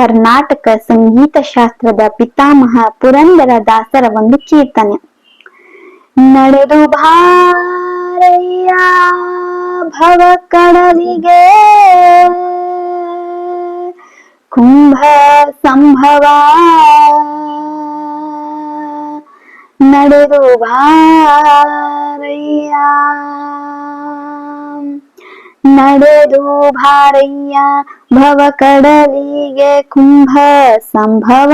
ಕರ್ನಾಟಕ ಸಂಗೀತ ಶಾಸ್ತ್ರದ ಪಿತಾಮಹ ಪುರಂದರ ದಾಸರ ಒಂದು ಕೀರ್ತನೆ. ನಡೆದು ಭಾರಯ್ಯ ಭವ ಕಡಲಿಗೆ ಕುಂಭ ಸಂಭವ ನಡೆದು ಭಾರಯ್ಯ ನಡೆದು ಭಾರಯ್ಯ ಭವ ಕಡಲಿಗೆ ಕುಂಭ ಸಂಭವ.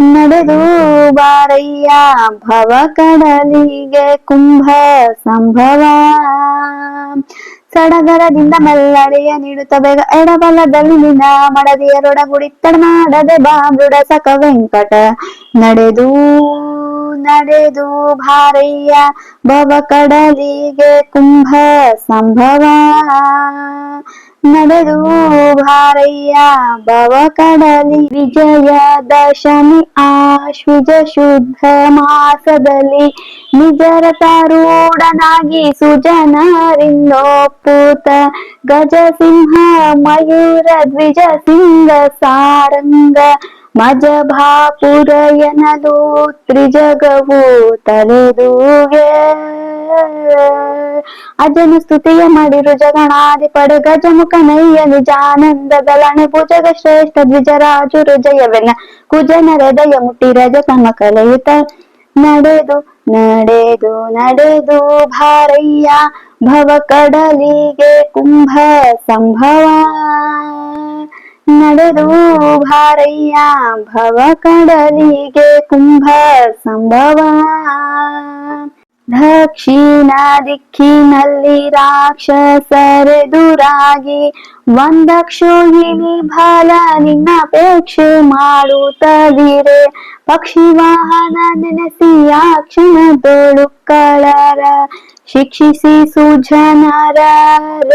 ನಡೆದು ಬಾರಯ್ಯ ಭವ ಕಡಲಿಗೆ ಕುಂಭ ಸಂಭವ. ಸಡಗರದಿಂದ ಮೆಲ್ಲಡೆಯ ನೀಡುತ್ತ ಬೇಗ ಎಡಬಲದಲ್ಲಿ ನಿನ್ನ ಮಡದಿಯರೊಡಗುಡಿ ತಡಮಾಡದೆ ಬಾಬುಡ ಸಕ ವೆಂಕಟ. ನಡೆದು ನಡೆದು ಭಾರಯ್ಯ ಭವ ಕಡಲಿಗೆ ಕುಂಭ ಸಂಭವ. ನಡೆದು ಭಾರಯ್ಯ ಭವ ಕಡಲಿ ವಿಜಯ ದಶಮಿ ಆಶ್ವಿಜ ಶುದ್ಧ ಮಾಸದಲ್ಲಿ ನಿಜರತಾರೂಢನಾಗಿ ಸುಜನರಿಂದೋಪೂತ ಗಜಸಿಂಹ ಮಯೂರ ದ್ವಿಜ ಸಿಂಗ ಸಾರಂಗ ಮಜಭಾಪುರ ಎನ್ನಲು ತ್ರಿಜಗವು ತಲೆದೂಗೆ ಅಜನು ಸ್ತುತಿಯ ಮಾಡಿರು ಜಗಣಾದಿ ಪಡೆ ಗಜಮುಖ ನೈಯಲಿ ಜಾನಂದದಲಣೆ ಭುಜಗ ಶ್ರೇಷ್ಠ ದ್ವಿಜರಾಜು ಹೃದಯವೆಲ್ಲ ಕುಜನ ಹೃದಯ ಮುಟ್ಟಿ ರಜ ತಮ ಕಲೆಯುತ್ತ ನಡೆದು ನಡೆದು ನಡೆದು ಭಾರಯ್ಯ ಭವ ಕಡಲಿಗೆ ಕುಂಭ ಸಂಭವ ನಡೆದು ಭಾರಯ್ಯ ಭವ ಕಡಲಿಗೆ ಕುಂಭ ಸಂಭವ ದಕ್ಷಿಣ ದಿಕ್ಕಿನಲ್ಲಿ ರಾಕ್ಷಸರೆದುರಾಗಿ ಒಂದಕ್ಷೋಹಿಣಿ ಫಲ ನಿನ್ನಪೇಕ್ಷೆ ಮಾಡುತ್ತದಿರೆ. ಪಕ್ಷಿ ವಾಹನ ನೆನೆಸಿ ಆ ಕ್ಷಣದೊಳು ಕಳರ ಶಿಕ್ಷಿಸಿ ಸುಜನರ,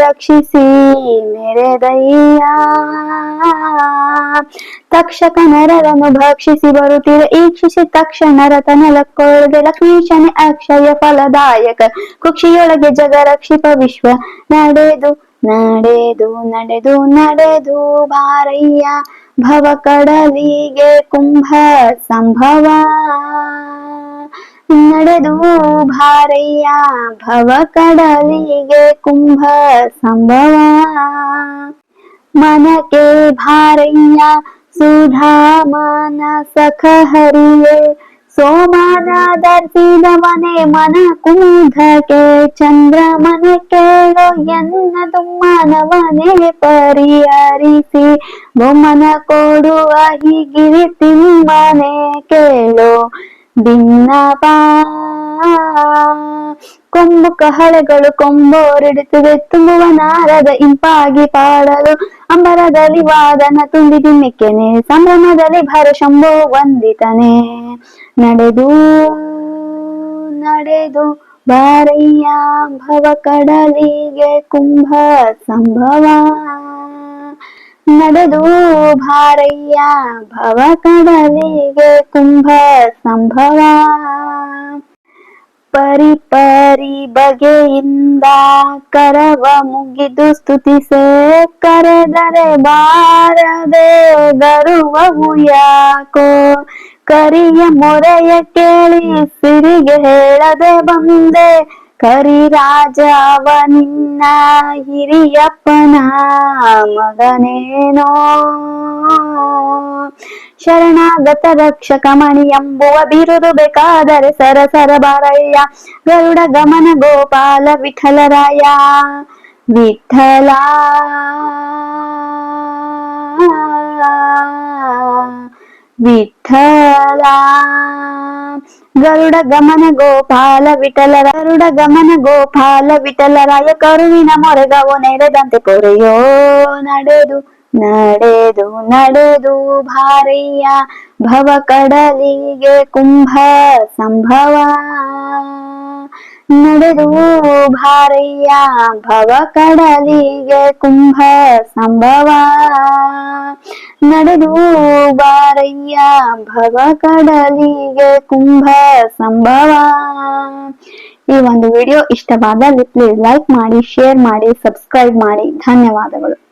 ರಕ್ಷಿಸಿ ಮೆರೆದಯ್ಯ ತಕ್ಷಕ ನರರನ್ನು ಭಕ್ಷಿಸಿ ಬರುತ್ತಿದೆ, ಈಕ್ಷಿಸಿ ತಕ್ಷಣ ರತನಲಕ್ಕೊಳಗೆ ಲಕ್ಷ್ಮೀಶನೆ ಅಕ್ಷಯ ಫಲದಾಯಕ ಕುಕ್ಷಿಯೊಳಗೆ ಜಗ ರಕ್ಷಿಪ ವಿಶ್ವ. ನಡೆದು ನಡೆದು ನಡೆದು ನಡೆದು ಭಾರಯ್ಯ ಭವ ಕಡಲಿಗೆ ಕುಂಭ ಸಂಭವ. ನಡೆದು ಭಾರಯ್ಯ ಭವ ಕಡಲಿಗೆ ಕುಂಭ ಸಂಭವ. ಮನಕ್ಕೆ ಭಾರಯ್ಯ ಸುಧಾಮನ ಸಖ ಹರಿಯೇ ಸೋಮನ ದರ್ಶಿದವನೇ ಮನ ಕುಂಧಕೆ ಚಂದ್ರ ಮನ ಕೇಳೋ ಎನ್ನದು ಮನವನೇ ಪರಿಹರಿಸಿ ಬೊಮ್ಮನ ಕೊಡುವ ಹೀಗಿರಿ ತಿಮ್ಮನೆ ಕೇಳೋ ಭಿನ್ನಪ ಕೊಂಬು ಕಹಳೆಗಳು ಕೊಂಬೋರಿಡುತ್ತಿದೆ ತುಂಬುವ ನಾರದ ಇಂಪಾಗಿ ಪಾಡಲು ಅಂಬರದಲ್ಲಿ ವಾದನ ತುಂಬಿ ದಿಮ್ಮಿಕೆನೆ ಸಂಭ್ರಮದಲ್ಲಿ ಭರ ಶಂಭೋ ವಂದಿತನೆ. ನಡೆದು ನಡೆದು ಬಾರಯ್ಯ ಭವ ಕಡಲಿಗೆ ಕುಂಭ ಸಂಭವ. ನಡೆದು ಭಾರಯ್ಯ ಭವ ಕಡಲಿಗೆ ಕುಂಭ ಸಂಭವ. ಪರಿ ಪರಿ ಬಗೆಯಿಂದ ಕರವ ಮುಗಿದು ಸ್ತುತಿಸೆ ಕರೆದರೆ ಬಾರದೆ ಗರುವವು ಯಾಕೋ ಕರಿಯ ಮೊರೆಯ ಕೇಳಿ ಸಿರಿಗೆ ಹೇಳದೆ ಬಂದೆ. ಕರಿ ರಾಜ ಅವ ನಿನ್ನ ಹಿರಿಯಪ್ಪನ ಮಗನೇನೋ. ಶರಣಾಗತ ರಕ್ಷಕ ಮಣಿ ಎಂಬುವ ಬಿರುದು ಬೇಕಾದರೆ ಸರಸರ ಬಾರಯ್ಯ. ಗರುಡ ಗಮನ ಗೋಪಾಲ ವಿಠಲರಾಯ. ವಿಠಲ. ವಿಠಲ ಗರುಡ ಗಮನ ಗೋಪಾಲ ವಿಠಲ ಗರುಡ ಗಮನ ಗೋಪಾಲ ವಿಠಲರಾಯ ಕರುವಿನ ಮೊರೆಗವು ನೆರೆದಂತೆ ಕೊರೆಯೋ ನಡೆದು ನಡೆದು ನಡೆದು ಭಾರಯ್ಯ ಭವ ಕಡಲಿಗೆ ಕುಂಭ ಸಂಭವ. ನಡೆದು ಭಾರಯ್ಯ ಭವ ಕಡಲಿಗೆ ಕುಂಭ ಸಂಭವ. ನಡೆದು ಬಾರಯ್ಯ ಭವ ಕಡಲಿಗೆ ಕುಂಭ ಸಂಭವ. ಈ ಒಂದು ವಿಡಿಯೋ ಇಷ್ಟವಾದಲ್ಲಿ ಪ್ಲೀಸ್ ಲೈಕ್ ಮಾಡಿ ಶೇರ್ ಮಾಡಿ ಸಬ್ಸ್ಕ್ರೈಬ್ ಮಾಡಿ. ಧನ್ಯವಾದಗಳು.